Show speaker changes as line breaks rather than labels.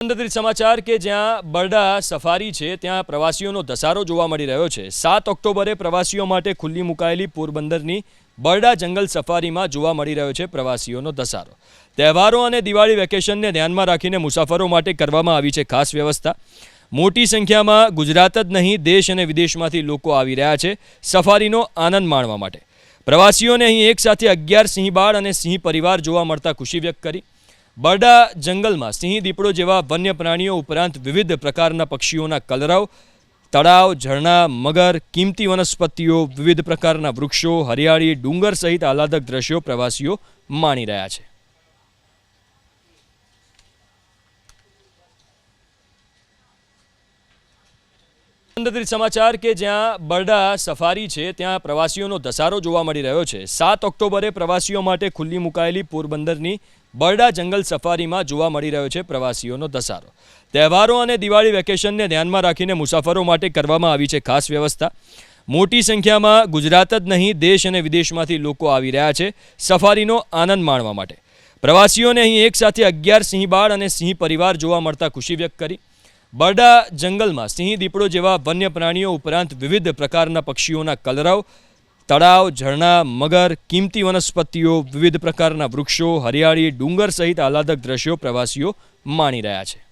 સંબંધિત સમાચાર કે જ્યાં બરડા સફારી છે, ત્યાં પ્રવાસીઓનો ધસારો જોવા મળી રહ્યો છે. સાત ઓક્ટોબરે પ્રવાસીઓ માટે ખુલ્લી મુકાયેલી પોરબંદરની બરડા જંગલ સફારીમાં જોવા મળી રહ્યો છે પ્રવાસીઓનો ધસારો. તહેવારો અને દિવાળી વેકેશનને ધ્યાનમાં રાખીને મુસાફરો માટે કરવામાં આવી છે ખાસ વ્યવસ્થા. મોટી સંખ્યામાં ગુજરાત જ નહીં, દેશ અને વિદેશમાંથી લોકો આવી રહ્યા છે સફારીનો આનંદ માણવા માટે. પ્રવાસીઓને અહીં એકસાથે અગિયાર સિંહ બાળ અને સિંહ પરિવાર જોવા મળતા ખુશી વ્યક્ત કરી. બરડા જંગલમાં સિંહ દીપડો જેવા વન્ય પ્રાણીઓ ઉપરાંત વિવિધ પ્રકારના પક્ષીઓના કલરવ, તળાવ, ઝરણા, મગર, કિંમતી વનસ્પતિઓ, વિવિધ પ્રકારના વૃક્ષો, હરિયાળી, ડુંગર સહિત આહલાદક દ્રશ્યો પ્રવાસીઓ માણી રહ્યા છે. સમાચાર કે જ્યાં બરડા સફારી છે, ત્યાં પ્રવાસીઓનો ધસારો જોવા મળી રહ્યો છે. સાત ઓક્ટોબરે પ્રવાસીઓ માટે ખુલ્લી મુકાયેલી પોરબંદરની બરડા જંગલ સફારીમાં જોવા મળી રહ્યો છે પ્રવાસીઓનો ધસારો. તહેવારો અને દિવાળી વેકેશનને ધ્યાનમાં રાખીને મુસાફરો માટે કરવામાં આવી છે ખાસ વ્યવસ્થા. મોટી સંખ્યામાં ગુજરાત જ નહીં, દેશ અને વિદેશમાંથી લોકો આવી રહ્યા છે સફારીનો આનંદ માણવા માટે. પ્રવાસીઓને અહીં એક સાથે અગિયાર સિંહ બાળ અને સિંહ પરિવાર જોવા મળતા ખુશી વ્યક્ત કરી. બરડા જંગલમાં સિંહ દીપડો જેવા વન્ય પ્રાણીઓ ઉપરાંત વિવિધ પ્રકારના પક્ષીઓના કલરવ તળાવ, ઝરણા, મગર, કિંમતી વનસ્પતિઓ, વિવિધ પ્રકારના વૃક્ષો, હરિયાળી ડુંગર સહિત આહલાદક દ્રશ્યો પ્રવાસીઓ માણી રહ્યા છે.